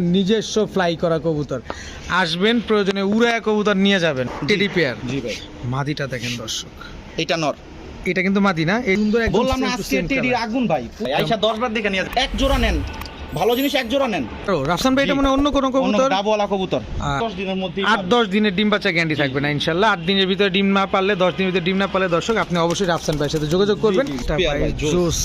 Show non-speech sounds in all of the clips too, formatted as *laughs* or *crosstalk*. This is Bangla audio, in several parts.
নিজস্ব ফ্লাই করা কবুতর। আসবেন প্রয়োজনে উড়ায়া কবুতর নিয়ে যাবেন। টেডি পেয়ার জি ভাই। মাদিটা দেখেন দর্শক। এটা নর। এটা কিন্তু মাদি না এই সুন্দর একদম বললাম না আজকে টেডির আগুন ভাই। আইসা 10 বার দেখে নিয়ে এক জোড়া নেন। ভালো জিনিস এক জোড়া নেন। রাফসান ভাই এটা। মনে অন্য কোনো কবুতর? ডাবওয়ালা কবুতর। 10 দিনের মধ্যে আট দশ দিনের ডিম বাচ্চা গ্যারান্টি থাকবে না ইনশাল্লাহ আট দিনের ভিতরে ডিম না পারলে দশ দিনের ভিতরে ডিম না পারলে দর্শক আপনি অবশ্যই রাফসান ভাইয়ের সাথে যোগাযোগ করবেন। এটা ভাই, জোস।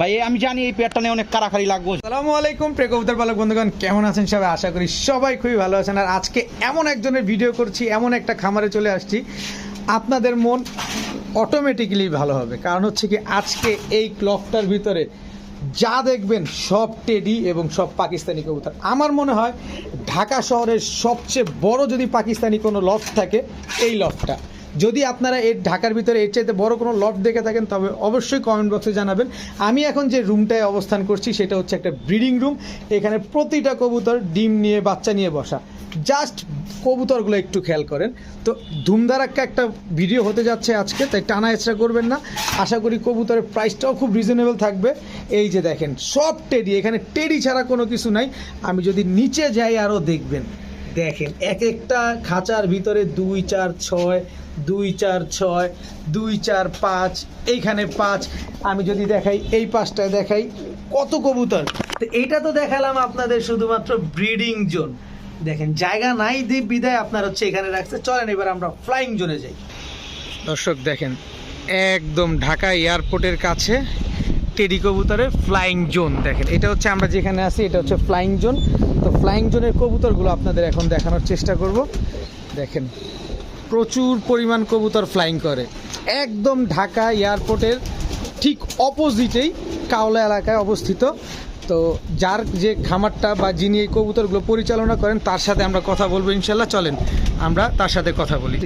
ভাই, আমি জানি এই পেয়ারটা নিয়ে অনেক কারাকারি লাগবে। আসসালামু আলাইকুম, প্রিয় কবুতর পালক বন্ধুগণ, কেমন আছেন সবাই? আশা করি সবাই খুবই ভালো আছেন। আর আজকে এমন একজনের ভিডিও করছি, এমন একটা খামারে চলে আসছি। আপনাদের মন অটোমেটিক্যালি ভালো হবে। কারণ হচ্ছে কি, আজকে এই ক্লকটার ভিতরে যা দেখবেন সব টেডি এবং সব পাকিস্তানি কবুতর। আমার মনে হয় ঢাকা শহরের সবচেয়ে বড় যদি পাকিস্তানি কোনো লফট থাকে, এই লফটটা যদি আপনারা এর ঢাকার ভিতরে এর চাইতে বড় কোনো লফট দেখে থাকেন, তবে অবশ্যই কমেন্ট বক্সে জানাবেন। আমি এখন যে রুমটায় অবস্থান করছি, সেটা হচ্ছে একটা ব্রিডিং রুম এখানে প্রতিটা কবুতর ডিম নিয়ে, বাচ্চা নিয়ে বসা। জাস্ট কবুতরগুলো একটু খেয়াল করেন। তো ধুমধারাক্কা একটা ভিডিও হতে যাচ্ছে আজকে, তাই টানা এক্সট্রা করবেন না। আশা করি কবুতরের প্রাইসটাও খুব রিজনেবল থাকবে। এই যে দেখেন, সব টেডি এখানে টেডি ছাড়া কোনো কিছু নাই। আমি যদি নিচে যাই আরও দেখবেন। দেখেন, এক একটা খাঁচার ভিতরে দুই, চার, ছয় দুই চার ছয়, দুই চার পাঁচ, এইখানে পাঁচ। আমি যদি দেখাই, এই পাঁচটায় দেখাই, কত কবুতর। তো এটা তো দেখালাম আপনাদের শুধুমাত্র ব্রিডিং জোন। দেখেন, জায়গা নাই দ্বীপ বিদায়, আপনার হচ্ছে এখানে রাখছে। চলেন, এবার আমরা ফ্লাইং জোনে যাই। দর্শক, দেখেন, একদম ঢাকা এয়ারপোর্টের কাছে টেডি কবুতরের ফ্লাইং জোন দেখেন, এটা হচ্ছে আমরা যেখানে আছি, এটা হচ্ছে ফ্লাইং জোন তো ফ্লাইং জোনের কবুতরগুলো আপনাদের এখন দেখানোর চেষ্টা করব। দেখেন প্রচুর পরিমাণ কবুতর ফ্লাইং করে। একদম ঢাকা এয়ারপোর্টের ঠিক অপোজিটেই কাওলা এলাকায় অবস্থিত। তো যার যে খামারটা বা যিনি এই কবুতরগুলো পরিচালনা করেন তার সাথে আমরা কথা বলব ইনশাল্লাহ। চলেন আমরা তার সাথে কথা বলি।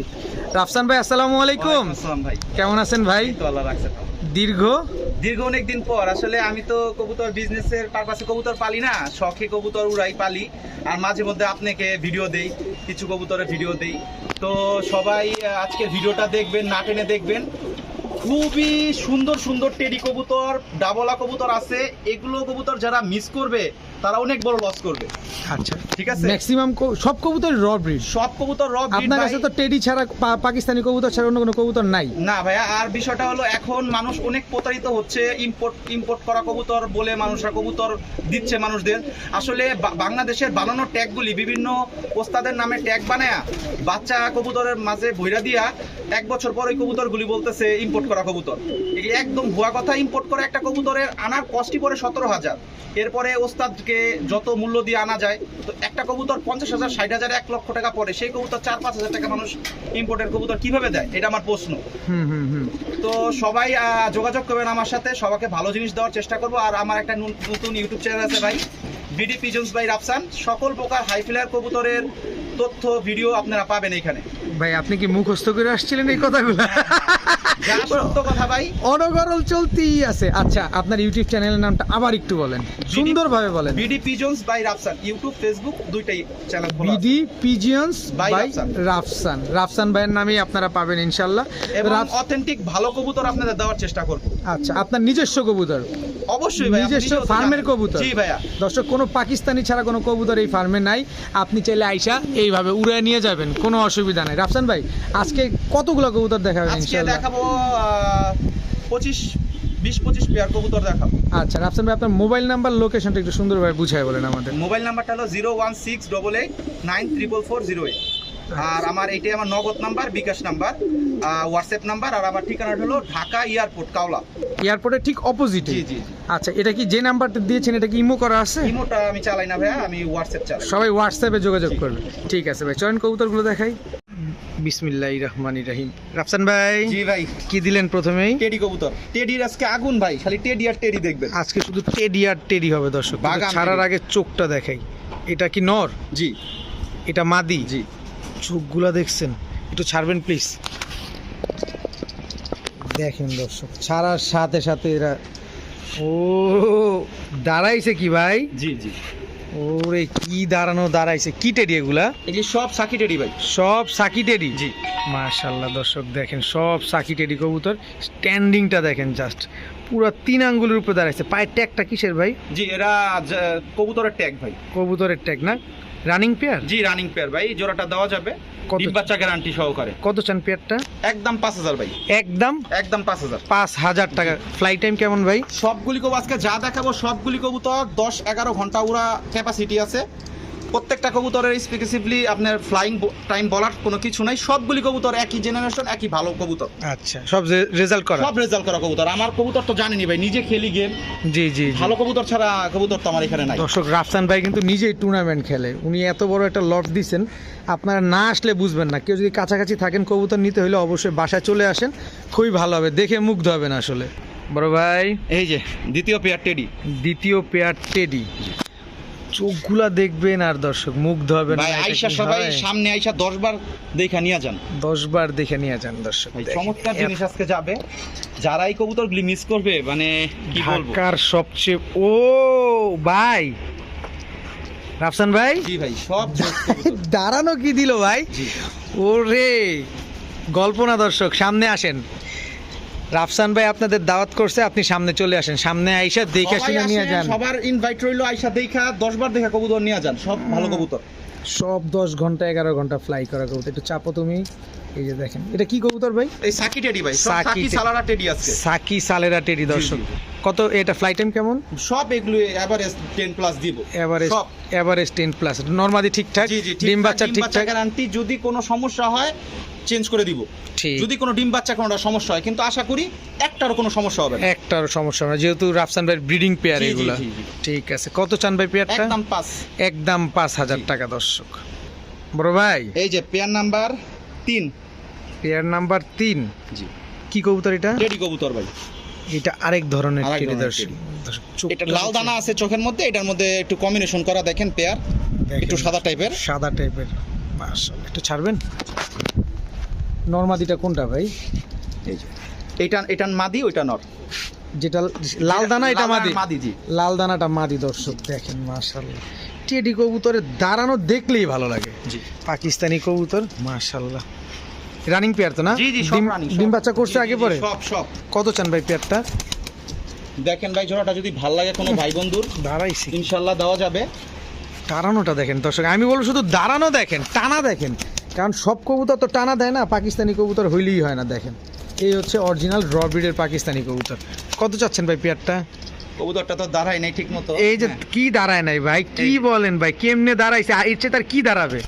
রাফসান ভাই আসসালামু আলাইকুম। ভাই। কেমন আছেন ভাই? আল্লাহ রাখছে। দীর্ঘ? দীর্ঘ অনেক দিন পর। আসলে আমি তো কবুতর বিজনেসের পারপাসে কবুতর পালি না, শখে কবুতর উড়াই পালি। আর মাঝে মধ্যে আপনাকে ভিডিও দেই, কিছু কবুতরের ভিডিও দেই। তো সবাই আজকে ভিডিওটা দেখবেন, না টেনে দেখবেন। খুবই সুন্দর সুন্দর টেডি কবুতর, ডাবলা কবুতর আছে। এগুলো কবুতর যারা মিস করবে তারা অনেক বড় লস করবে। আচ্ছা। ঠিক আছে? ম্যাক্সিমাম সব কবুতর র ব্রিড সব কবুতর র breed আপনার। কাছে তো টেডি ছাড়া পাকিস্তানি কবুতর ছাড়া অন্য কোনো কবুতর নাই। না ভাইয়া আর বিষয়টা হলো এখন মানুষ অনেক প্রতারিত হচ্ছে ইম্পোর্ট ইম্পোর্ট করা কবুতর বলে মানুষরা কবুতর দিচ্ছে মানুষদের। আসলে বাংলাদেশের বানানো ট্যাগগুলি বিভিন্ন ওস্তাদের নামে ট্যাগ বানায়া বাচ্চা কবুতরের মাঝে ভৈরা দিয়া এক বছর পর ওই কবুতরগুলি বলতেছে ইম্পোর্ট করা কবুতর। এগুলি একদম ভুয়া কথা ইম্পোর্ট করে একটা কবুতরের আনার কস্টই পড়ে সতেরো হাজার। এরপরে ওস্তাদকে যত মূল্য দিয়ে আনা যায় তো একটা কবুতর পঞ্চাশ হাজার ষাট হাজার এক লক্ষ টাকা পড়ে। সেই কবুতর চার পাঁচ হাজার টাকা মানুষ ইম্পোর্টের কবুতর কীভাবে দেয়? এটা আমার প্রশ্ন। হুম হুম হুম। তো সবাই যোগাযোগ করবেন আমার সাথে। সবাইকে ভালো জিনিস দেওয়ার চেষ্টা করব। আর আমার একটা নতুন ইউটিউব চ্যানেল আছে ভাই। বিডি পিজন্স বাই রাফসান সকল প্রকার হাই ফ্লায়ার কবুতরের তথ্য ভিডিও আপনারা পাবেন এখানে। ভাই আপনি কি মুখস্থ করে আসছিলেন এই কথাগুলো? অনগরল চলতেই আছে। আচ্ছা আপনার ইউটিউব চ্যানেলের নামটা আবার একটু বলেন। সুন্দরভাবে বলেন। BD pigeons by Rafsan YouTube Facebook দুইটাই channel BD pigeons by Rafsan. Rafsan Rafsan ভাইয়ের নামেই আপনারা পাবেন ইনশাল্লাহ। এবং অথেন্টিক ভালো কবুতর আপনাদের দেওয়ার চেষ্টা করব। আচ্ছা আপনার নিজস্ব কবুতর? অবশ্যই ভাই নিজস্ব ফার্মের কবুতর? জি ভাইয়া। দর্শক কোনো পাকিস্তানি ছাড়া কোনো কবুতর এই ফার্মে নাই। আপনি চাইলে আইসা এইভাবে উড়ে নিয়ে যাবেন। কোনো অসুবিধা নাই। রাফসান ভাই আজকে কতগুলো কবুতর দেখাবেন দেখাবো পঁচিশ বিশ পঁচিশ পেয়ার কবুতর দেখাবো। আচ্ছা রাফসান ভাই আপনার মোবাইল নাম্বার লোকেশনটা একটু সুন্দরভাবে বুঝাই বলেন আমাদের। মোবাইল নাম্বারটা হলো zero one six double eight nine triple four zero eight. আর আমার এইটাই আমার Nagad number bKash number WhatsApp number আর আমার ঠিকানাটা হলো ঢাকা এয়ারপোর্ট কাওলা। এয়ারপোর্টের ঠিক অপোজিটে জি জি আচ্ছা এটা কি যে নাম্বারটা দিয়েছেন এটা কি ইমো করা আছে? ইমোটা আমি চালাই না ভাইয়া আমি হোয়াটসঅ্যাপ চালাই। সবাই হোয়াটসঅ্যাপে যোগাযোগ। করবে। ঠিক আছে ভাই চয়ন কবুতরগুলো দেখাই। বিসমিল্লাহ রহমান রাহিম। রাফসান ভাই জি ভাই। কি দিলেন প্রথমেই? টেডি কবুতর। টেডির আজকে আগুন ভাই খালি টেডি আর টেডি দেখবেন। আজকে শুধু টেডি আর টেডি হবে দর্শক। ছাড়ার আগে চোখটা দেখাই। এটা কি নর? জি। এটা মাদি? জি। চোখগুলা দেখছেন? একটু ছাড়বেন প্লিজ দেখেন দর্শক ছাড়ার সাথে সাথে এরা ও দাঁড়াইছে কি ভাই? জি জি। ওরে কি দাঁড়ানো দাঁড়াইছে? কি টেডি এগুলা? এগুলি সব সাকি টেডি ভাই। সব সাকি টেডি? জি। মাশাল্লাহ দর্শক দেখেন সব সাকি টেডি কবুতর। স্ট্যান্ডিংটা দেখেন জাস্ট পুরো তিন আঙ্গুলের উপরে দাঁড়াইছে। পায়ের ট্যাগটা কিসের ভাই? জি এরা কবুতরের ট্যাগ ভাই। কবুতরের ট্যাগ না? রানিং পেয়ার জি রানিং পেয়ার ভাই জোড়াটা দেওয়া যাবে। কত? ডিম বাচ্চা গ্যারান্টি সহকারে। কত চান পেয়ারটা? একদম পাঁচ হাজার ভাই। একদম? একদম পাঁচ হাজার। পাঁচ হাজার টাকা। ফ্লাইট টাইম কেমন ভাই? সবগুলি কবু আজকে যা দেখাবো সবগুলি কবুতর দশ এগারো ঘণ্টা উড়া ক্যাপাসিটি আছে। প্রত্যেকটা কবুতরের স্পেসিফিকলি আপনার ফ্লাইং টাইম বলার কোনো কিছু নাই। সবগুলি কবুতর একই জেনারেশন একই ভালো কবুতর। আচ্ছা সব রেজাল্ট করা। সব রেজাল্ট করা কবুতর। আমার কবুতর তো জানেনি ভাই নিজে খেলি গেম জি জি। ভালো কবুতর ছাড়া কবুতর তো আমার এখানে নাই। দর্শক রাফসান ভাই কিন্তু নিজেই টুর্নামেন্ট খেলে। উনি এত বড় একটা লট দিছেন আপনারা না আসলে বুঝবেন না। কেউ যদি কাছাকাছি থাকেন কবুতর নিতে হলে অবশ্যই বাসায় চলে আসেন। খুবই ভালো হবে দেখে মুগ্ধ হবেন আসলে। বড় ভাই। এই যে দ্বিতীয় পেয়ার টেডি দ্বিতীয় পেয়ার টেডি চোখগুলা দেখবেন আর দর্শক মুগ্ধ হবেন ভাই আইসা সবাই সামনে আইসা দশ বার দেখা নিয়ে যান। দশ বার দেখে নিয়ে যান দর্শক চমৎকার জিনিস আজকে যাবে। যারা এই কবুতরগুলি মিস করবে মানে কি বলব? ঢাকার সবচেয়ে ও ভাই রাফসান ভাই? জি ভাই সব। *laughs* দাঁড়ানো কি দিল ভাই? ওরে গল্প না দর্শক সামনে আসেন। রাফসান ভাই আপনাদের দাওয়াত করছে আপনি সামনে চলে আসেন। সামনে আইসা দেখে শুনে নিয়ে যান। সবার ইনভাইট রইল আইসা দেখা দশ বার দেখা কবুতর নিয়ে যান সব ভালো কবুতর। সব দশ ঘণ্টা এগারো ঘণ্টা ফ্লাই করা কবুতর। একটু চাপো তুমি। এই যে দেখেন এটা কি কবুতর ভাই? এই সাকি টেডি ভাই সাকি টেডি। সালারা টেডি আজকে সাকি সালেরা টেরি দর্শক। কত এটা ফ্লাই টাইম কেমন? সব এগুলো এভারেজ টেন প্লাস দিব। এভারেজ সব। এভারেজ টেন প্লাস নর্মালি ঠিকঠাক ডিম বাচ্চা ঠিকঠাক। গ্যারান্টি যদি কোনো সমস্যা হয় চেঞ্জ করে দিব। ঠিক। যদি কোনো ডিম বাচ্চা কোনোটা সমস্যা হয় কিন্তু আশা করি একটারও কোনো সমস্যা হবে না। একটার সমস্যা না যেহেতু রাফসান ভাইয়ের ব্রিডিং পেয়ার এগুলা। ঠিক আছে কত চান ভাই পেয়ারটা একদম পাঁচ। একদম পাঁচ হাজার টাকা দর্শক। বড় ভাই? এই যে পেয়ার নাম্বার তিন। পেয়ার নাম্বার তিন। জি। কি কবুতর এটা? রেডি কবুতর ভাই। এটা আরেক ধরনের দর্শক। দর্শক, এটা লাল দানা আছে চোখের মধ্যে এটার মধ্যে একটু কম্বিনেশন করা দেখেন পেয়ার একটু সাদা টাইপের সাদা টাইপের মাশাআল্লাহ একটু ছাড়বেন? নর্মাদিটা কোনটা ভাই? এই যে। এটা এটার মাদি ওইটা নর। যেটা লাল দানা এটা মাদি? মাদি জি। লাল দানাটা মাদি দর্শক দেখেন মাশাআল্লাহ। টেডি কবুতরের দাঁড়ানো দেখলেই ভালো লাগে। জি। পাকিস্তানি কবুতর মাশাআল্লাহ। রানিং পেয়ার তো না? জি জি সব ডিম- রানিং ডিম বাচ্চা করছে আগে পরে? সব সব। কত চান ভাই পেয়ারটা দেখেন ভাই জোড়াটা যদি ভালো লাগে কোনো ভাই বন্ধুর দাঁড়াইছি। ইনশাল্লাহ দেওয়া যাবে। দাঁড়ানোটা দেখেন দর্শক আমি বলব শুধু দাঁড়ানো দেখেন টানা দেখেন। কারণ সব কবুতর তো টানা দেয় না পাকিস্তানি কবুতর হইলেই হয় না দেখেন। এই হচ্ছে অরিজিনাল রবিডের পাকিস্তানি কবুতর। কত চাচ্ছেন ভাই পেয়ারটা? কবুতরটা তো দাঁড়ায় নাই ঠিক মতো এই যে। কি দাঁড়ায় নাই ভাই কি বলেন ভাই কেমনে দাঁড়াইছে? ইচ্ছে এর চেয়ে তার কি দাঁড়াবে?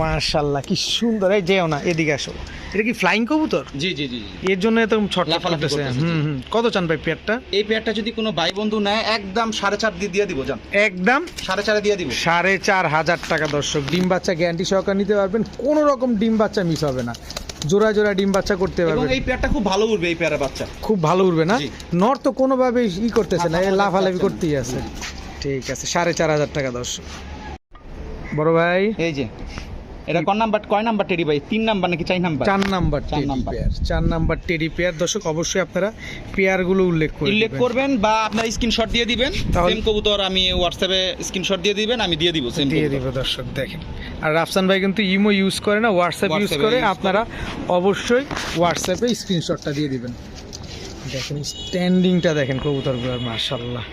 মার্শাল্লাহ কি সুন্দর। এই যেও না এদিকে আসো। এটা কি ফ্লাইং কবুতর? জি জি জি এর জন্য এত করতেছে। করতেছে, হুম হুম কত চান ভাই পেয়ারটা? এই পেয়ারটা যদি কোনো ভাই বন্ধু নেয় একদম সাড়ে চার দিয়ে দিয়ে দিব জান। একদম? সাড়ে চারে দিয়ে দিব। সাড়ে চার হাজার টাকা দর্শক। ডিম বাচ্চা গ্যারান্টি সহকারে নিতে পারবেন। কোনো রকম ডিম বাচ্চা মিস হবে না। জোড়া জোড়া ডিম বাচ্চা করতে পারবে এই পেয়ারটা খুব ভালো উঠবে এই পেয়ারের বাচ্চা। খুব ভালো উঠবে না। নর তো কোনোভাবে ই করতেছে না লাফালাফি করতেই আছে। ঠিক আছে সাড়ে চার হাজার টাকা দর্শক। বড় ভাই। এই যে। এটা কোন নাম্বার? কয় নাম্বার টেডি ভাই? তিন নাম্বার নাকি চার নাম্বার? চার নাম্বার চার নাম্বার। চার নাম্বার টেডি পেয়ার দর্শক অবশ্যই আপনারা পেয়ারগুলো উল্লেখ করে উল্লেখ করবেন বা আপনার স্ক্রিনশট দিয়ে দিবেন। সেম কবুতর আমি হোয়াটসঅ্যাপে স্ক্রিনশট দিয়ে দিবেন আমি দিয়ে দিব সেম দিয়ে দিব দর্শক দেখেন। আর রাফসান ভাই কিন্তু ইমো ইউজ করে না হোয়াটসঅ্যাপ ইউজ করে। আপনারা অবশ্যই হোয়াটসঅ্যাপে স্ক্রিনশটটা দিয়ে দিবেন। দেখেন স্ট্যান্ডিংটা দেখেন কবুতরগুলোর মাশাল্লাহ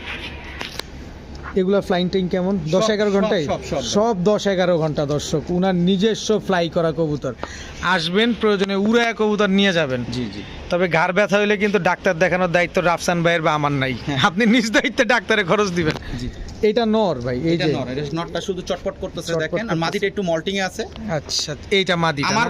এগুলা ফ্লাইং টাইম কেমন? দশ এগারো ঘন্টায়? সব- দশ এগারো ঘণ্টা দর্শক। উনার নিজস্ব ফ্লাই করা কবুতর। আসবেন প্রয়োজনে উড়ে কবুতর নিয়ে যাবেন। জি জি। তবে ঘাড় ব্যথা হইলে কিন্তু ডাক্তার দেখানোর দায়িত্ব রাফসান ভাইয়ের বা আমার নাই। হ্যাঁ। আপনি নিজ দায়িত্বে ডাক্তারে খরচ দিবেন। জি। এটা নর ভাই এই যে। নর এটা নটটা শুধু চটপট করতেছে দেখেন আর একটু মল্টিং এ আছে। আচ্ছা এইটা আমার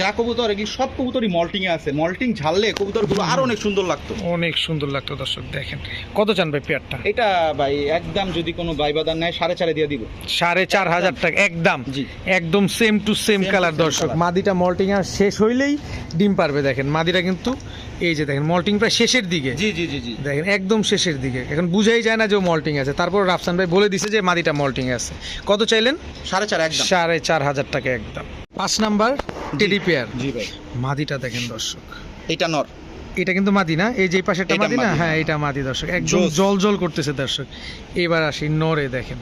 যা কবুতর এগুলি সব কবুতরই মল্টিং এ আছে। মল্টিং ঝাললে কবুতরগুলো আরও অনেক সুন্দর লাগতো। অনেক সুন্দর লাগতো দর্শক দেখেন। কত চান ভাই পেয়ারটা? এটা ভাই একদম যদি কোনো ভাই বাদার নেয় সাড়ে চারে দিয়ে দিব। সাড়ে চার হাজার টাকা একদম। জি। একদম সেম টু সেম কালার দর্শক। মাদিটা মল্টিং আর শেষ হইলেই ডিম পারবে দেখেন। মাদিটা কিন্তু এই যে দেখেন মল্টিং প্রায় শেষের দিকে। জি জি জি জি। দেখেন একদম শেষের দিকে। এখন বুঝাই যায় না যে মল্টিং আছে। তারপর রাফসান ভাই বলে দিছে যে মাদিটা মল্টিং আছে। কত চাইলেন? সাড়ে চার একদম। সাড়ে চার হাজার টাকা একদম। পাঁচ নাম্বার টেডি পেয়ার। জি ভাই। মাদিটা দেখেন দর্শক। এটা নর। এটা কিন্তু মাদি না? এই যে পাশেরটা মাদি না? হ্যাঁ হ্যাঁ। এটা মাদি দর্শক। একদম। জল জল করতেছে দর্শক। এবার আসি নরে দেখেন।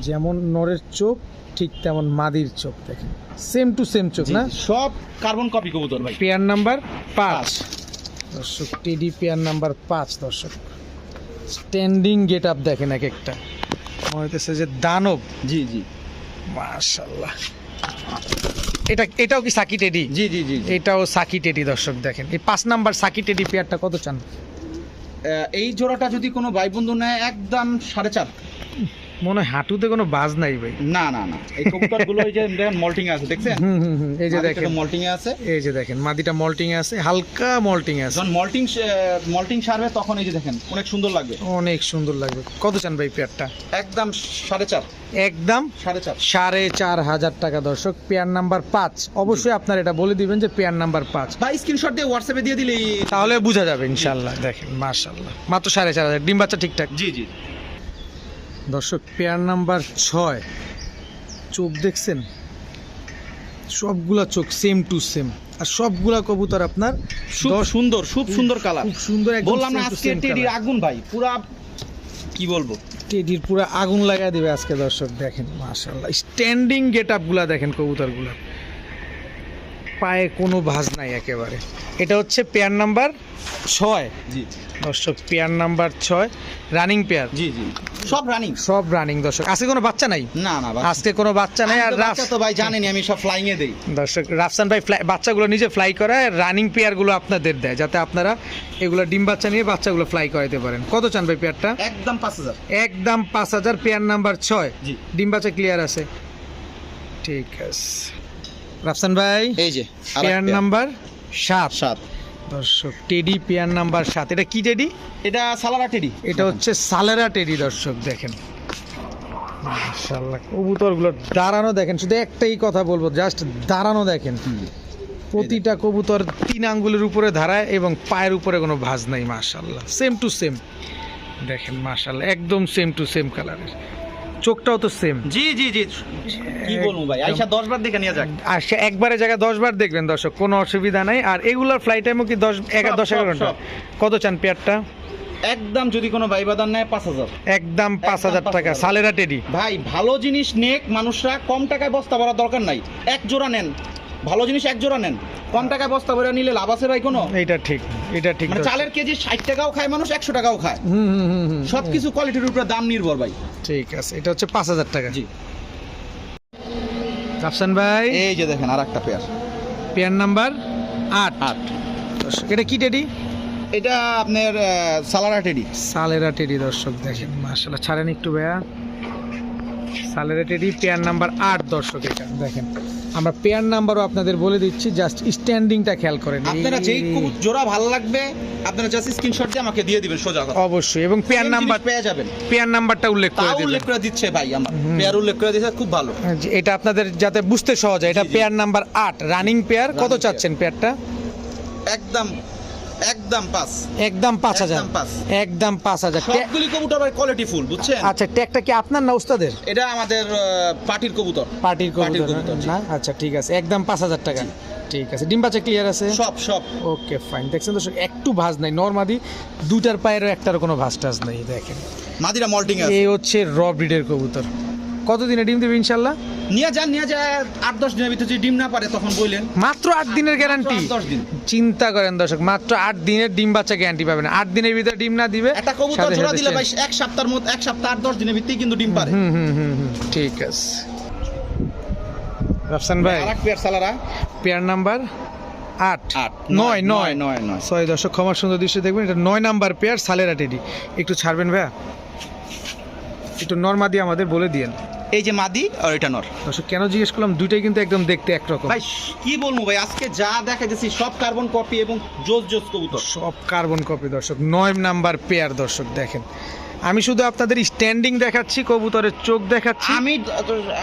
যেমন নরের চোখ ঠিক তেমন মাদির চোখ দেখেন। সেম টু সেম চোখ না? সব কার্বন কপি কবুতর ভাই। পেয়ার নাম্বার পাঁচ। দর্শক টেডি পেয়ার নাম্বার পাঁচ দর্শক। স্ট্যান্ডিং গেট আপ দেখেন এক একটা। মনে হইতেছে যে দানব। জি জি। মাশাল্লাহ এটা এটাও কি সাকি টেডি? জি জি জি এটাও সাকি টেডি দর্শক দেখেন। এই পাঁচ নাম্বার সাকি টেডি পেয়ারটা কত চান? এই জোড়াটা যদি কোনো ভাই বন্ধু নেয় একদম সাড়ে চার। মনে হয় হাঁটুতে কোনো বাজ নাই ভাই। না না না। এই কবুতরগুলো এই যে দেখেন মল্টিং আছে দেখছেন? হুম হুম এই যে দেখেন। মল্টিং এ আছে। এই যে দেখেন মাদিটা মল্টিং আছে হালকা মল্টিং আছে। যখন মল্টিং মল্টিং সারবে তখন এই যে দেখেন অনেক সুন্দর লাগবে। অনেক সুন্দর লাগবে। কত চান ভাই পেয়ারটা? একদম সাড়ে চার। একদম সাড়ে চার। হাজার টাকা দর্শক পেয়ার নাম্বার পাঁচ। অবশ্যই আপনার এটা বলে দিবেন যে পেয়ার নাম্বার পাঁচ। ভাই স্ক্রিনশট দিয়ে হোয়াটসঅ্যাপে দিয়ে দিলেই তাহলে বোঝা যাবে ইনশাল্লাহ দেখেন মার্শাল্লাহ মাত্র সাড়ে চার হাজার ডিম বাচ্চা ঠিকঠাক? জি জি। দর্শক পেয়ার নাম্বার ছয়। চোখ দেখছেন? সবগুলা চোখ সেম টু সেম আর সবগুলা কবুতর আপনার সুন্দর খুব সুন্দর কালার খুব সুন্দর বললাম না আজকে টেডির আগুন ভাই পুরা কি বলব? টেডির পুরো আগুন লাগাই দেবে আজকে দর্শক দেখেন মাশাআল্লাহ। স্ট্যান্ডিং গেট আপগুলা দেখেন কবুতরগুলা। পায়ে কোনো ভাজ নাই একেবারে। এটা হচ্ছে পেয়ার নাম্বার ছয়। জি। দর্শক পেয়ার নাম্বার ছয় রানিং পেয়ার জি জি। সব রানিং সব রানিং দর্শক। আজকে কোনো বাচ্চা নাই? না না আজকে কোনো বাচ্চা নাই আর রাফ তো ভাই জানেনি আমি সব ফ্লাইং এ দেই। দর্শক রাফসান ভাই ফ্লাই বাচ্চাগুলো নিজে ফ্লাই করায় রানিং পেয়ারগুলো আপনাদের দেয় যাতে আপনারা এগুলো ডিম বাচ্চা নিয়ে বাচ্চাগুলো ফ্লাই করাইতে পারেন। কত চান ভাই পেয়ারটা একদম পাঁচ হাজার। একদম পাঁচ হাজার পেয়ার নাম্বার ছয়। জি। ডিম বাচ্চা ক্লিয়ার আছে। ঠিক আছে। রাফসান ভাই এই যে পেয়ার নাম্বার সাত। সাত। দর্শক টেডি পেয়ার নাম্বার সাত। এটা কি টেডি? এটা সালারা টেডি। এটা হচ্ছে সালেরা টেডি দর্শক দেখেন। মাশাআল্লাহ কবুতরগুলো দাঁড়ানো দেখেন শুধু একটাই কথা বলব জাস্ট দাঁড়ানো দেখেন। প্রতিটা কবুতর তিন আঙ্গুলের উপরে ধারায় এবং পায়ের উপরে কোনো ভাঁজ নাই মাশাল্লাহ সেম টু সেম দেখেন মাশাল্লাহ একদম সেম টু সেম কালারের চোখটাও তো সেম জি জি জি। কি বলব ভাই? আইসা দশ বার দেখে নিয়ে যাক। আর সে একবারে জায়গায় দশ বার দেখবেন দর্শক কোনো অসুবিধা নাই। আর এগুলার ফ্লাইট টাইমও কি দশ এগারো সব, দশ এগারো সব, ঘণ্টা কত চান পেয়ারটা? একদম যদি কোনো ভাই বাদান নেয় পাঁচ হাজার। একদম পাঁচ হাজার টাকা। সালেরা টেডি ভাই ভালো জিনিস নেক মানুষরা কম টাকায় বস্তা ভরার দরকার নাই। এক জোড়া নেন। ভালো জিনিস এক জোড়া নেন। কম টাকায় বস্তা ভরে নিলে লাভ আছে ভাই কোনো? এটা ঠিক এটা ঠিক মানে চালের কেজি ষাট টাকাও খায় মানুষ একশো টাকাও খায়। হুম হুম হুম হুম সবকিছু কোয়ালিটির উপরে দাম নির্ভর ভাই। ঠিক আছে এটা হচ্ছে পাঁচ হাজার টাকা। জি। রাফসান ভাই। এই যে দেখেন আর একটা পেয়ার পেয়ার নাম্বার আট। আট এটা কি টেডি এটা আপনার সালারা টেডি সালেরা টেডি দর্শক দেখেন মাশাল্লাহ ছাড়েন একটু ভাইয়া। সালেরা টেডি পেয়ার নাম্বার আট দর্শক এটা দেখেন। আমরা পেয়ার নাম্বারও আপনাদের বলে দিচ্ছি জাস্ট স্ট্যান্ডিংটা খেয়াল করেন। আপনারা যেই জোড়া ভালো লাগবে আপনারা জাস্ট স্ক্রিনশট দিয়ে আমাকে দিয়ে দিবেন সোজা কথা। অবশ্যই এবং পেয়ার নাম্বার পেয়ে যাবেন। পেয়ার নাম্বারটা উল্লেখ করে দিবেন। উল্লেখ করে দিচ্ছে ভাই আমার। পেয়ার উল্লেখ করে দিচ্ছে খুব ভালো। এটা আপনাদের যাতে বুঝতে সহজ হয় এটা। পেয়ার নাম্বার 8 রানিং পেয়ার কত চাচ্ছেন পেয়ারটা একদম একদম পাঁচ। হাজার একদম পাঁচ। একদম পাঁচ হাজার। ট্যা- সবগুলি কবুতর ভাই কোয়ালিটি ফুল বুঝছেন? আচ্ছা ট্যাগটা কি আপনার না উস্তাদের? এটা আমাদের পার্টির কবুতর। পার্টির কবুতর না? আচ্ছা ঠিক আছে। একদম পাঁচ হাজার টাকা। ঠিক আছে। ডিম বাচ্চা ক্লিয়ার আছে? সব সব। ওকে ফাইন দেখছেন দর্শক একটু ভাঁজ নাই। নর্মাদি দুটার পায়েরও একটারও কোনো ভাঁজ টাজ নাই দেখেন। মাদিরা মল্টিং আছে। এই হচ্ছে র ব্রিডের কবুতর। কতদিনে ডিম দেবে ইনশাল্লাহ? নিয়ে যান নিয়ে যায়। আট দশ দিনের ভিতরে যদি ডিম না পারে তখন বললেন। মাত্র আট দিনের গ্যারান্টি দশ দিন। চিন্তা করেন দর্শক মাত্র আট দিনের ডিম বাচ্চা গ্যারান্টি পাবেন। আট দিনের ভিতরে ডিম না দিবে একটা কবুতর জোড়া দিলে ভাই এক সপ্তাহের মধ্যে এক সপ্তাহ আট দশ দিনের ভিতরেই কিন্তু ডিম পারে। হুম হুম হুম হুম ঠিক আছে। রাফসান ভাই আর এক পেয়ার সালারা। পেয়ার নাম্বার আট। আট নয় নয় নয়। নয় ছয় দর্শক ক্ষমার সুন্দর দৃশ্য দেখবেন এটা নয় নাম্বার পেয়ার সালেরা টেডি। একটু ছাড়বেন ভাইয়া? একটু নর্মা দিয়ে আমাদের বলে দিয়েন। এই যে মাদি আর এটা নর। দর্শক কেন জিজ্ঞেস করলাম? দুইটাই কিন্তু একদম দেখতে একরকম। ভাই কি বলব ভাই? আজকে যা দেখাইতেছি সব কার্বন কপি এবং জোস জোস কবুতর। সব কার্বন কপি দর্শক। নয় নাম্বার পেয়ার দর্শক দেখেন। আমি শুধু আপনাদের স্ট্যান্ডিং দেখাচ্ছি কবুতরের চোখ দেখাচ্ছি। আমি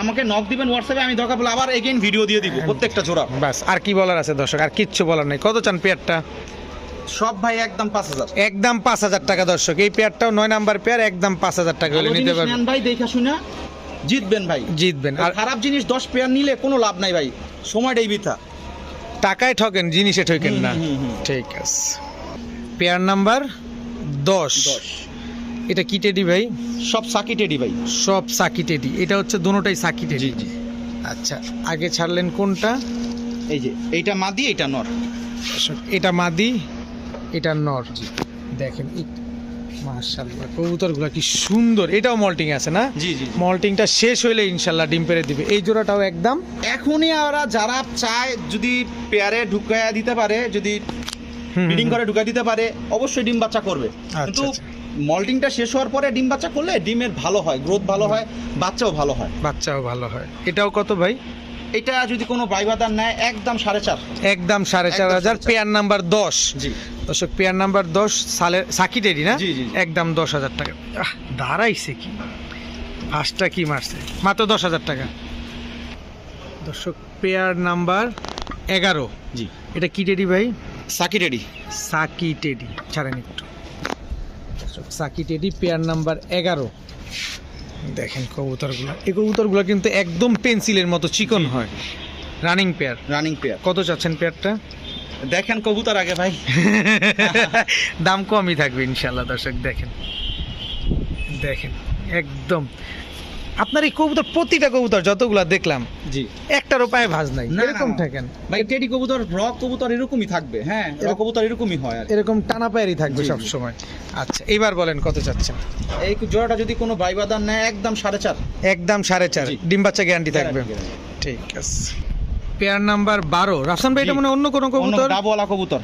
আমাকে নক দিবেন হোয়াটসঅ্যাপে আমি দরকার পড়লে আবার এগেইন ভিডিও দিয়ে দিব প্রত্যেকটা জোড়া। বাস আর কি বলার আছে দর্শক? আর কিচ্ছু বলার নেই। কত চান পেয়ারটা সব ভাই একদম পাঁচ হাজার। একদম পাঁচ হাজার টাকা দর্শক। এই পেয়ারটাও নয় নাম্বার পেয়ার একদম পাঁচ হাজার টাকা হলে নিতে পারবেন। ভাই দেখা শুনে। জিতবেন ভাই। জিতবেন। আর খারাপ জিনিস দশ পেয়ার নিলে কোনো লাভ নাই ভাই। সময়টাই বৃথা। টাকায় ঠকেন জিনিসে ঠকেন না। ঠিক আছে। পেয়ার নাম্বার দশ। দশ। এটা কি টেডি ভাই? সব সাকি টেডি ভাই। সব সাকি টেডি এটা হচ্ছে দুটোটাই সাকি টেডি জি জি। আচ্ছা আগে ছাড়লেন কোনটা? এই যে এইটা মাদি এইটা নর। এটা মাদি এটা নর। জি দেখেন মাশাল্লাহ কবুতরগুলো কি সুন্দর। এটাও মল্টিং আছে না? জি জি মল্টিংটা শেষ হইলে ইনশাল্লাহ ডিম পেরে দিবে। এই জোড়াটাও একদম। এখনই ওরা যারা চায় যদি পেয়ারে ঢুকায়া দিতে পারে যদি ব্রিডিং করে ঢুকাই দিতে পারে অবশ্যই ডিম বাচ্চা করবে। কিন্তু আচ্ছা। মল্টিংটা শেষ হওয়ার পরে ডিম বাচ্চা করলে ডিমের ভালো হয় গ্রোথ ভালো হয় বাচ্চাও ভালো হয়। বাচ্চাও ভালো হয়। এটাও কত ভাই? এটা যদি কোনো বাইবাদার নেয় একদম সাড়ে চার। একদম সাড়ে চার হাজার পেয়ার নাম্বার দশ। জি। দর্শক পেয়ার নাম্বার দশ সালে সাকিটেরই না? জি, জি, জি। একদম দশ হাজার টাকা। দাঁড়াইছে কি? ফার্স্টটা কি মারছে? মাত্র দশ হাজার টাকা। দর্শক পেয়ার নাম্বার এগারো। জি। এটা কি টেডি ভাই? সাকি রেডি। সাকি টেডি। ছাড়েন একটু। দর্শক, সাকি টেডি পেয়ার নাম্বার এগারো। দেখেন কবুতরগুলো। এই কবুতরগুলো কিন্তু একদম পেন্সিলের মতো চিকন হয়। রানিং পেয়ার রানিং পেয়ার কত চাচ্ছেন পেয়ারটা দেখেন কবুতর আগে ভাই। *laughs* দাম কমই থাকবে ইনশাল্লাহ দর্শক দেখেন। দেখেন একদম। আপনার এই কবুতর প্রতিটা কবুতর যতগুলা দেখলাম জি। একটারও পায়ে ভাজ নাই। এরকম। থাকেন? ভাই টেডি কবুতর র কবুতর এরকমই থাকবে হ্যাঁ? র কবুতর এরকমই হয় আর এরকম টানা পায়েরই থাকবে। সব সময়। আচ্ছা এবার বলেন কত চাচ্ছেন? এই জোড়াটা যদি কোনো বাইবাদার নেয় একদম সাড়ে চার। একদম সাড়ে চার। ডিম বাচ্চা গ্যারান্টি থাকবে। ঠিক আছে। পেয়ার নাম্বার বারো। রাফসান ভাই এটা। মানে অন্য কোনো কবুতর? ডাবওয়ালা কবুতর।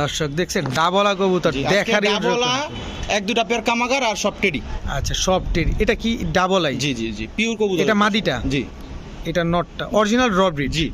দর্শক দেখছেন ডাবলা কবুতর দেখারই ডাবওয়ালা এক দুটা পেয়ার কামাগার আর সব টেডি আচ্ছা সব টেরি এটা কি ডাবল আই জি জি জি পিওর কবুতর। এটা মাদিটা? জি। এটা নটটা অরিজিনাল র ব্রিড জি।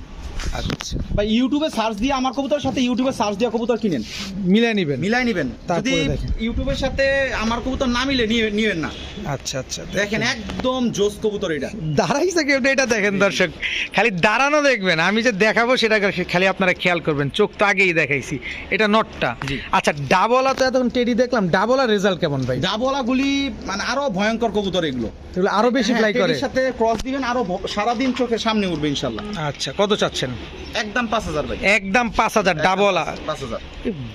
আচ্ছা। ভাই ইউটিউবে সার্চ দিয়ে আমার কবুতরের সাথে ইউটিউবে সার্চ দিয়ে কবুতর কিনেন। মিলাই নিবেন। মিলাই নেবেন। যদি ইউটিউবের সাথে আমার কবুতর না মিলে নিয়ে- নিবেন না। আচ্ছা আচ্ছা দেখেন। একদম জোস কবুতর এটা। দাঁড়াইছে কেউ এটা দেখেন দর্শক। খালি দাঁড়ানো দেখবেন আমি যে দেখাবো সেটা খালি আপনারা খেয়াল করবেন। চোখ তো আগেই দেখাইছি এটা নটটা। আচ্ছা ডাবলা তো এতক্ষণ টেডি দেখলাম ডাবলা রেজাল্ট কেমন ভাই? ডাবওয়ালা গুলি মানে আরও ভয়ঙ্কর কবুতর এগুলো। এগুলো আরও বেশি হ্যাঁ, ফ্লাই করে। সাথে ক্রস দিবেন আরও সারাদিন চোখের সামনে উঠবে ইনশাল্লাহ। আচ্ছা কত চাচ্ছেন? একদম পাঁচ হাজার ভাই। একদম পাঁচ হাজার ডাবলা পাঁচ হাজার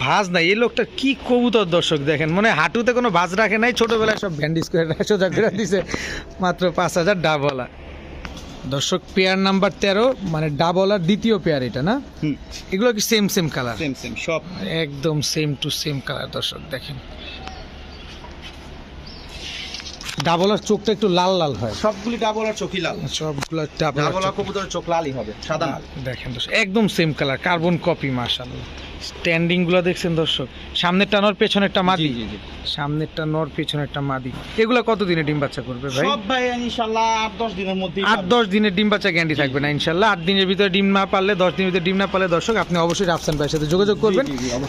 ভাজ নাই এই লোকটা কি কবুতর দর্শক দেখেন? মানে হাঁটুতে কোনো ভাজ রাখে নাই ছোটবেলায় সব ব্যান্ডিজ করে *laughs* সোজা করে দিছে মাত্র পাঁচ হাজার ডাবলা দর্শক পেয়ার নাম্বার তেরো মানে ডাবলার দ্বিতীয় পেয়ার এটা না? এগুলো কি same same colour same same সব। একদম সেম টু সেম কালার দর্শক দেখেন। ডাবলার চোখটা একটু লাল লাল হয়। সবগুলি ডাবলার চোখই লাল। সবগুলো ডাবলার কবুতরের চোখ লালই হবে সাদা দেখেন একদম সেম কালার কার্বন কপি মাশাআল্লাহ। স্ট্যান্ডিংগুলো দেখছেন দর্শক? সামনেরটা নর পেছনেরটা মাদি। সামনেরটা নর পেছনেরটা মাদি। এগুলো কতদিনে ডিম বাচ্চা করবে ভাই? সব ভাই ইনশাল্লাহ আট দশ দিনের মধ্যে আট দশ দিনের ডিম বাচ্চা গ্যারান্টি থাকবে না ইনশাল্লাহ। আট দিনের ভিতরে ডিম না পারলে দশ দিনের ভিতরে ডিম না পারলে দর্শক আপনি অবশ্যই রাফসান ভাইয়ের সাথে যোগাযোগ করবেন।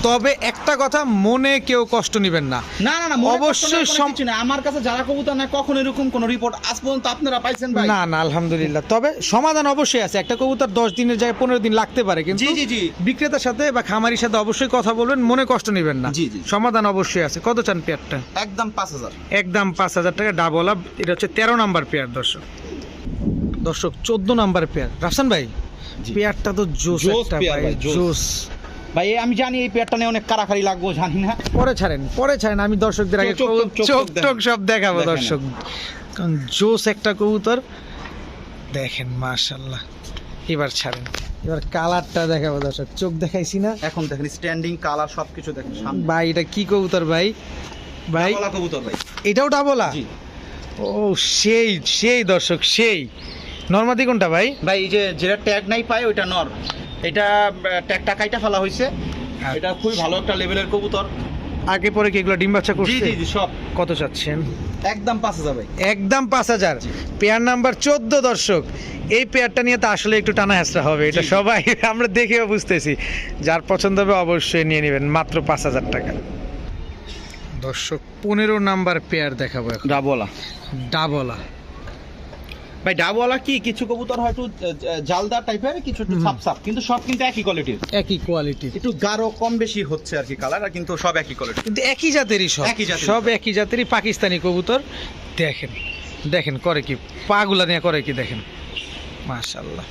তবে একটা কথা মনে কেউ কষ্ট নেবেন না। না না না অবশ্যই না আমার কাছে যারা কবুতর না কখন এরকম কোন রিপোর্ট আজ পর্যন্ত আপনারা পাইছেন ভাই? না না আলহামদুলিল্লাহ। তবে সমাধান অবশ্যই আছে। একটা কবুতর দশ দিনের জায়গায় পনেরো দিন লাগতে পারে কিন্তু বিক্রেতার সাথে বা খামারির সাথে অবশ্যই কথা বলবেন মনে কষ্ট নেবেন না। জি, জি। সমাধান অবশ্যই আছে। কত চান পেয়ারটা? একদম পাঁচ হাজার। একদম পাঁচ হাজার টাকা ডাবল আপ এটা হচ্ছে তেরো নাম্বার পেয়ার দর্শক। দর্শক চোদ্দ নাম্বার পেয়ার। রাফসান ভাই পেয়ারটা তো জোস জোস একটা পেয়ার ভাই ভাই, জোস। জোস। ভাই আমি জানি এই পেয়ারটা নিয়ে অনেক কারাকারি লাগবো জানি না। পরে ছাড়েন পরে ছাড়েন। আমি দর্শকদের আগে চোখ, চোখ, চোখ, চোখ চোখ টোক সব দেখাবো দেখেন। দর্শক। কারণ জোস একটা কবুতর। দেখেন মাশাল্লাহ এবার ছাড়েন। এবার কালারটা দেখাবো দর্শক চোখ দেখাইছি না। এখন দেখেন স্ট্যান্ডিং কালার সবকিছু দেখেন সামনে। ভাই এটা কি কবুতর ভাই? ভাই কবুতর ভাই। এটাও ডাবলা? জি। ও সেই সেই দর্শক সেই। নর্মাদি কোনটা ভাই? ভাই এই যে যেটা ট্যাগ নাই পায় ওইটা নর। এটা ট্যাগটা কাইটা ফেলা হয়েছে এটা খুবই ভালো একটা লেভেলের কবুতর। আগে পরে কি এগুলো ডিম বাচ্চা করছে? জি জি সব। কত চাচ্ছেন? একদম পাঁচ হাজার ভাই। একদম পাঁচ হাজার। পেয়ার নাম্বার চোদ্দ দর্শক। এই পেয়ারটা নিয়ে তো আসলে একটু টানা হেঁচড়া হবে এটা সবাই *laughs* আমরা দেখেও বুঝতেছি। যার পছন্দ হবে অবশ্যই নিয়ে নেবেন মাত্র পাঁচ হাজার টাকা। দর্শক পনেরো নাম্বার পেয়ার দেখাবো এখন। ডাবওয়ালা ডাবলা। ভাই ডাবওয়ালা কি কিছু কবুতর হয়তো আহ, জালদার টাইপের কিছু একটু সাপ সাপ কিন্তু সব কিন্তু একই কোয়ালিটির একই কোয়ালিটির একটু গাঢ় কম বেশি হচ্ছে আর কি কালার আর কিন্তু সব একই কোয়ালিটি কিন্তু একই জাতেরই সব। একই সব সব। একই জাতেরই পাকিস্তানি কবুতর। দেখেন দেখেন করে কি পাগুলা নিয়ে করে কি দেখেন। মাশাল্লাহ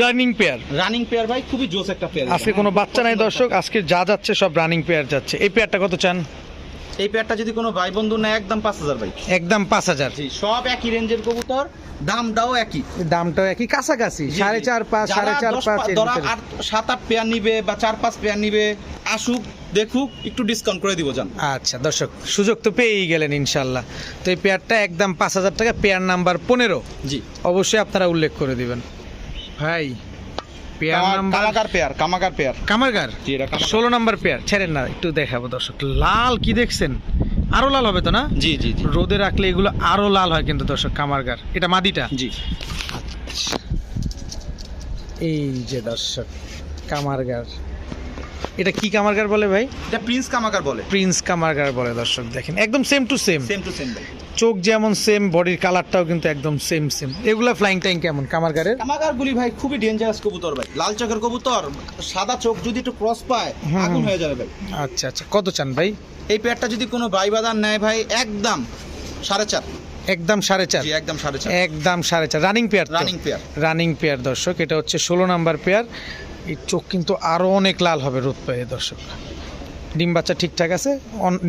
রানিং পেয়ার রানিং পেয়ার ভাই খুবই জোস একটা পেয়ার আজকে কোনো বাচ্চা নাই দর্শক। আজকে যা যাচ্ছে সব রানিং পেয়ার যাচ্ছে। এই পেয়ারটা কত চান? এই পেয়ারটা যদি কোনো ভাই বন্ধু না একদম পাঁচ হাজার ভাই। একদম পাঁচ হাজার। জি সব একই রেঞ্জের কবুতর দামটাও একই। দামটাও একই কাছাকাছি সাড়ে। চার পাঁচ সাড়ে চার পাঁচ ধরা। আট সাত আট পেয়ার নিবে বা চার পাঁচ পেয়ার নিবে আসুক দেখুক একটু ডিসকাউন্ট করে দিব জান। আচ্ছা দর্শক সুযোগ তো পেয়েই গেলেন ইনশাল্লাহ। তো এই পেয়ারটা একদম পাঁচ হাজার টাকা পেয়ার নাম্বার পনেরো। জি। অবশ্যই আপনারা উল্লেখ করে দিবেন। ভাই পেয়ার নাম্বার? কামাকার পেয়ার কামাকার পেয়ার। কামারগার জি এটা কামাকার। ষোলো নাম্বার পেয়ার। ছেড়েন না একটু দেখাবো দর্শক। লাল কি দেখছেন? আরও লাল হবে তো না? জি জি জি। রোদে রাখলে এগুলো আরও লাল হয় কিন্তু দর্শক কামারগার এটা মাদিটা জি। এই যে দর্শক কামারগার এটা কি কামারগার বলে ভাই? এটা প্রিন্স কামাকার বলে। প্রিন্স কামারগার বলে দর্শক দেখেন। একদম same to same same to same ভাই। চোখ যেমন সেম বডির কালারটাও কিন্তু একদম সেম সেম এগুলা ফ্লাইং টাইম কেমন কামারগারের? কামাকার গুলি ভাই খুবই ডেঞ্জারাস কবুতর ভাই। লাল চোখের কবুতর সাদা চোখ যদি একটু ক্রস পায় আগুন হয়ে যাবে ভাই। আচ্ছা আচ্ছা। কত চান ভাই? এই পেয়ারটা যদি কোনো ভাই বাদান নেয় ভাই একদম সাড়ে চার। একদম সাড়ে চার? একদম সাড়ে চার। একদম সাড়ে চার। Running pair running pair running pair দর্শক। এটা হচ্ছে ষোলো নাম্বার পেয়ার এই চোখ কিন্তু আরও অনেক লাল হবে রোদ পেয়ে দর্শক। ডিম বাচ্চা ঠিকঠাক আছে?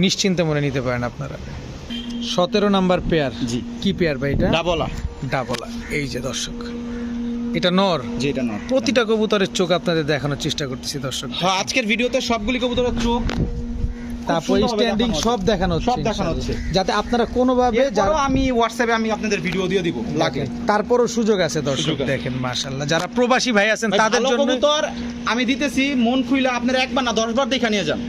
নিশ্চিন্তে মনে নিতে পারেন আপনারা। সতেরো নাম্বার পেয়ার। জি। কি পেয়ার ভাই এটা? ডাবলা। ডাবলা। এই যে দর্শক এটা নর। জি এটা নয় প্রতিটা কবুতরের চোখ আপনাদের দেখানোর চেষ্টা করতেছি দর্শক। হ্যাঁ আজকের ভিডিওতে সবগুলি কবুতরের চোখ তারপর স্ট্যান্ডিং সব দেখানো হচ্ছে সব দেখানো হচ্ছে। যাতে আপনারা কোনোভাবে যারা আমি হোয়াটসঅ্যাপে আমি আপনাদের ভিডিও দিয়ে দিব লাগে তারপরও সুযোগ আছে দর্শক দেখেন মাশাল্লাহ যারা প্রবাসী ভাই আছেন তাদের জন্য কবুতর আমি দিতেছি মন খুইলে আপনারা একবার না দশবার দেখে নিয়ে যান।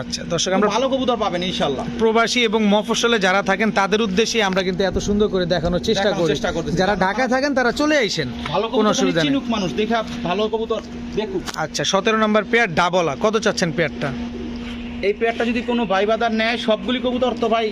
আচ্ছা দর্শক আমরা ভালো কবুতর পাবেন ইনশাল্লাহ প্রবাসী এবং মফসলে যারা থাকেন তাদের উদ্দেশ্যে আমরা কিন্তু এত সুন্দর করে দেখানোর চেষ্টা করি। যারা ঢাকায় থাকেন তারা চলে আইসেন ভালো কোনো অসুবিধা নেই। মানুষ দেখা ভালো কবুতর দেখুক। আচ্ছা সতেরো নম্বর পেয়ার ডাবলা কত চাচ্ছেন পেয়ারটা? এই পেয়ারটা যদি কোনো ভাই বাদার নেয় সবগুলি কবুতর তো ভাই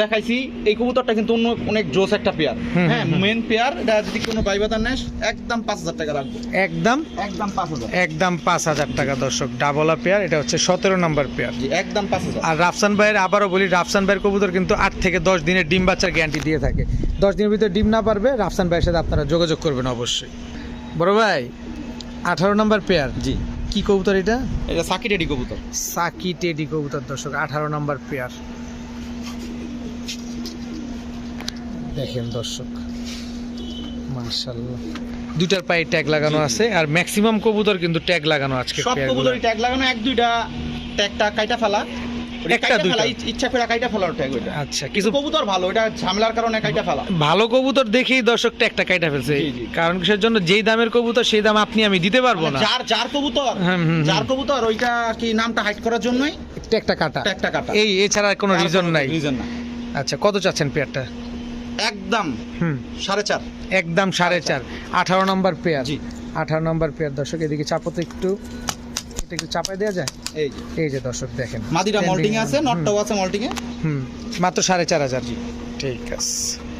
দেখাইছি এই কবুতরটা কিন্তু অন্য অনেক জোস একটা পেয়ার হ্যাঁ মেন পেয়ার এটা যদি কোনো ভাই বাদার নেয় একদম পাঁচ হাজার টাকা রাখব। একদম? একদম পাঁচ হাজার। একদম পাঁচ হাজার টাকা দর্শক। ডাবলা পেয়ার এটা হচ্ছে সতেরো নম্বর পেয়ার জি একদম পাঁচ হাজার। আর রাফসান ভাইয়ের আবারও বলি রাফসান ভাইয়ের কবুতর কিন্তু আট থেকে দশ দিনের ডিম বাচ্চার গ্যারান্টি দিয়ে থাকে। দশ দিনের ভিতরে ডিম না পারবে রাফসান ভাইয়ের সাথে আপনারা যোগাযোগ করবেন অবশ্যই। বড় ভাই আঠারো নম্বর পেয়ার জি। কি কবুতর এটা? এটা সাকি টেডি কবুতর। সাকি টেডি কবুতর দর্শক আঠারো নম্বর পেয়ার দেখেন দর্শক মার্শাল্লাহ দুটার পায়ে ট্যাগ লাগানো। আছে আর ম্যাক্সিমাম কবুতর কিন্তু ট্যাগ লাগানো আজকে সব কবুতরই ট্যাগ লাগানো এক দুইটা ট্যাগটা কাইটা ফেলা। একটা দুইটা। ইচ্ছা করে কাইটা ওইটা। আচ্ছা কিছু কবুতর ভালো এটা ঝামেলার কারণে কাইটা ফেলা। ভালো কবুতর দেখেই কাইটা ফেলছে। কারণ কিসের জন্য? যেই দামের কবুতর সেই দাম আপনি আমি দিতে পারব মানে না। যার যার কবুতর। যার কবুতর ওইটা কি নামটা হাইড করার জন্যই? ট্যাগটা কাটা। ট্যাগটা কাটা। এই এছাড়া কোনো রিজন নাই। রিজন না। আচ্ছা কত চাচ্ছেন পেয়ারটা একদম হুম। সাড়ে চার। একদম সাড়ে চার। আঠারো নম্বর পেয়ার। জি। আঠারো নম্বর পেয়ার। দর্শক এদিকে চাপতে একটু এটা একটু চাপাই দেওয়া যায়? এই যে। এই যে দর্শক দেখেন। মাদিরা মল্টিং আছে নটটাও আছে মল্টিং এ হুম। মাত্র সাড়ে চার হাজার। জি। ঠিক আছে।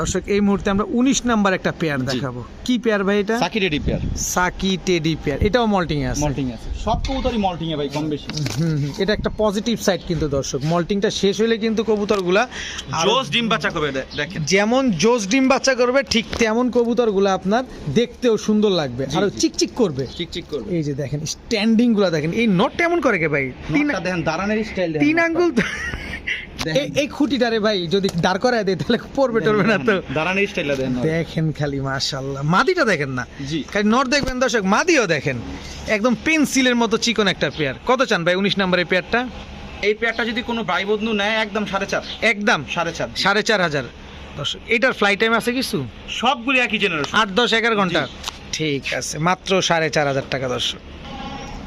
দর্শক এই মুহূর্তে আমরা উনিশ নাম্বার একটা পেয়ার দেখাবো। কি পেয়ার ভাই এটা? সাকি রেডি পেয়ার সাকি টেডি পেয়ার এটাও মল্টিং আছে। মল্টিং আছে। সব কবুতরই মল্টিং এ ভাই কম বেশি। হুম হুম, এটা একটা পজিটিভ সাইড কিন্তু দর্শক মল্টিংটা শেষ হলে কিন্তু কবুতরগুলা জোস ডিম বাচ্চা করবে দেখেন। যেমন জোস ডিম বাচ্চা করবে ঠিক তেমন কবুতরগুলো আপনার দেখতেও সুন্দর লাগবে আর চিকচিক করবে। চিকচিক করবে। এই যে দেখেন স্ট্যান্ডিংগুলা দেখেন এই নটটা এমন করে কে ভাই? তিন দেখেন দাঁড়ানোর স্টাইল তিন আঙ্গুল। এই- এই খুঁটিটারে ভাই যদি দাঁড় করায় দেয় তাহলে পড়বে টরবে না তো। দাঁড়ানোর স্টাইলটা দেখেন দেখেন খালি মাশাল্লাহ মাদিটা দেখেন না। জি। খালি নট দেখবেন দর্শক মাদিও দেখেন। একদম পেন্সিলের মতো চিকন একটা পেয়ার। কত চান ভাই উনিশ নম্বরের পেয়ারটা? এই পেয়ারটা যদি কোনো ভাই বন্ধু নেয় একদম সাড়ে চার। একদম। সাড়ে চার। সাড়ে চার হাজার। দর্শক এটার ফ্লাইট টাইম আছে কিছু? সবগুলি একই জেনারেশন আট দশ এগারো ঘণ্টা। ঠিক আছে মাত্র সাড়ে চার হাজার টাকা দর্শক।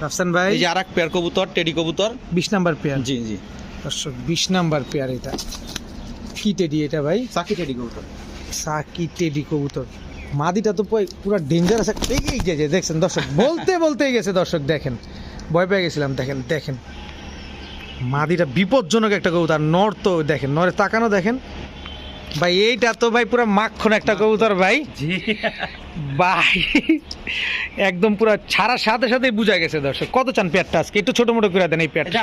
রাফসান ভাই? এই যে আর এক পেয়ার কবুতর টেডি কবুতর। বিশ নাম্বার পেয়ার। জি জি। দর্শক বিশ নাম্বার পেয়ার এটা। কি টেডি এটা ভাই? সাকি টেডি কবুতর। সাকি টেডি কবুতর। মাদিটা তো পুরো- ডেঞ্জারাস এগিয়ে গেছে দেখছেন দর্শক বলতে বলতে গেছে দর্শক দেখেন। ভয় পেয়ে গেছিলাম দেখেন দেখেন। মাদিটা বিপজ্জনক একটা কবুতর নর তো দেখেন নরে তাকানো দেখেন। ভাই এইটা তো ভাই পুরো মাখন একটা কবুতর ভাই। ভাই একদম পুরো ছাড়ার সাথে সাথে বুঝা গেছে দর্শক। কত চান পেয়ারটা আজকে? একটু ছোট মোটো করে দেন এই পেয়ারটা।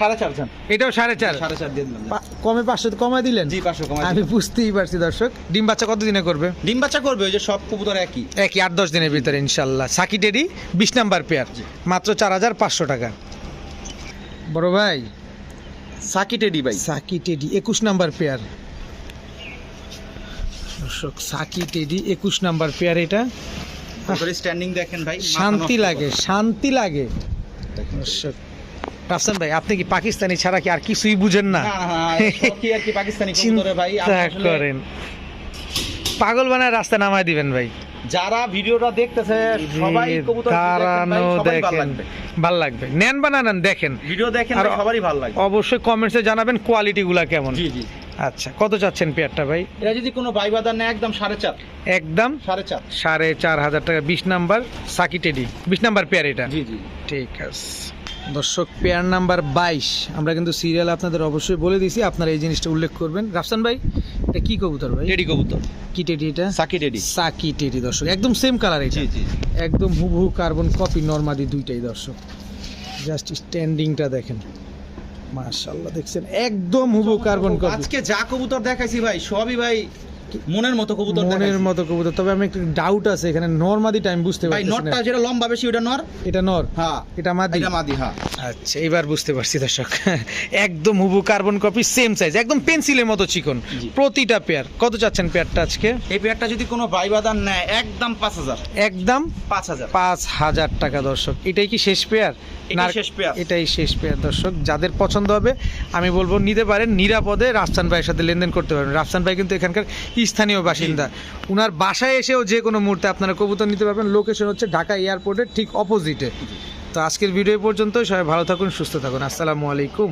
সাড়ে চার যান এটাও সাড়ে চার? সাড়ে চার দিয়ে দিলাম। কমে পাঁচশো কমায় দিলেন? জি পাঁচশো কমাই আমি বুঝতেই পারছি দর্শক। ডিম বাচ্চা কত দিনে করবে? ডিম বাচ্চা করবে ওই যে সব কবুতর একই। একই আট দশ দিনের ভিতরে ইনশাল্লাহ। সাকি টেডি বিশ নাম্বার পেয়ার। মাত্র চার হাজার পাঁচশো টাকা। বড় ভাই। সাকি টেডি ভাই। সাকি টেডি একুশ নাম্বার পেয়ার। দর্শক সাকি টেডি একুশ নাম্বার পেয়ার এটা। স্ট্যান্ডিং দেখেন ভাই শান্তি লাগে শান্তি লাগে। দর্শক রাফসান ভাই আপনি কি পাকিস্তানি ছাড়া কি আর কিছুই বুঝেন না? কি আর কি পাকিস্তানি ভাই? করেন। পাগল বানায় রাস্তা নামায় দিবেন ভাই। যারা ভিডিওটা দেখতেছে সবাই কবুতর দেখেন ভালো লাগবে। নেন বানান দেখেন। ভিডিও দেখেন সবারই ভালো লাগবে। অবশ্যই কমেন্টসে জানাবেন কোয়ালিটি গুলা কেমন। জি জি। আচ্ছা কত চাচ্ছেন পেয়ারটা ভাই? এটা যদি কোনো ভাই বাদার নেয় একদম সাড়ে চার। একদম? সাড়ে চার। সাড়ে চার হাজার টাকা বিশ নাম্বার সাকি টেডি। বিশ নাম্বার পেয়ার এটা? জি জি। ঠিক আছে। দর্শক পেয়ার নাম্বার বাইশ। আমরা কিন্তু সিরিয়াল আপনাদের অবশ্যই বলে দিয়েছি আপনারা এই জিনিসটা উল্লেখ করবেন। রাফসান ভাই এটা কি কবুতর ভাই? টেডি কবুতর। কি টেডি এটা? সাকি টেডি। সাকি টেডি দর্শক। একদম সেম কালার এটা। একদম হুবহু কার্বন কপি নর্মাদি দুইটাই দর্শক। জাস্ট স্ট্যান্ডিংটা দেখেন। মাশাআল্লাহ দেখছেন? একদম হুবু কার্বন কপি আজকে যা কবুতর দেখাইছি ভাই সবই ভাই মনের মতো কবুতর মনের মতো কবুতর। তবে আমি একটু ডাউট আছে এখানে নর্মাদি টাইম বুঝতে পারছি নটটা না। যেটা লম্বা বেশি ওটা নর? এটা নর। হ্যাঁ এটা মাদি। এটা মাদি হ্যাঁ। আচ্ছা এবার বুঝতে পারছি দর্শক। *laughs* একদম হুবু কার্বন কপি সেম সাইজ একদম পেন্সিলের মতো চিকন। প্রতিটা পেয়ার কত চাচ্ছেন পেয়ারটা আজকে? এই পেয়ারটা যদি কোনো ভাই বাদার নেয় একদম পাঁচ হাজার। একদম পাঁচ হাজার। পাঁচ হাজার টাকা দর্শক। এটাই কি শেষ পেয়ার শেষ পেয়ার। এটাই শেষ পেয়ার দর্শক। যাদের পছন্দ হবে আমি বলব নিতে পারেন নিরাপদে রাফসান ভাইয়ের সাথে লেনদেন করতে পারবেন রাফসান ভাই কিন্তু এখানকার স্থানীয় বাসিন্দা। উনার বাসায় এসেও যে কোনো মুহূর্তে আপনারা কবুতর নিতে পারবেন। লোকেশন হচ্ছে ঢাকা এয়ারপোর্টের ঠিক অপোজিটে তো আজকের ভিডিও পর্যন্ত সবাই ভালো থাকুন সুস্থ থাকুন। আসসালামু আলাইকুম।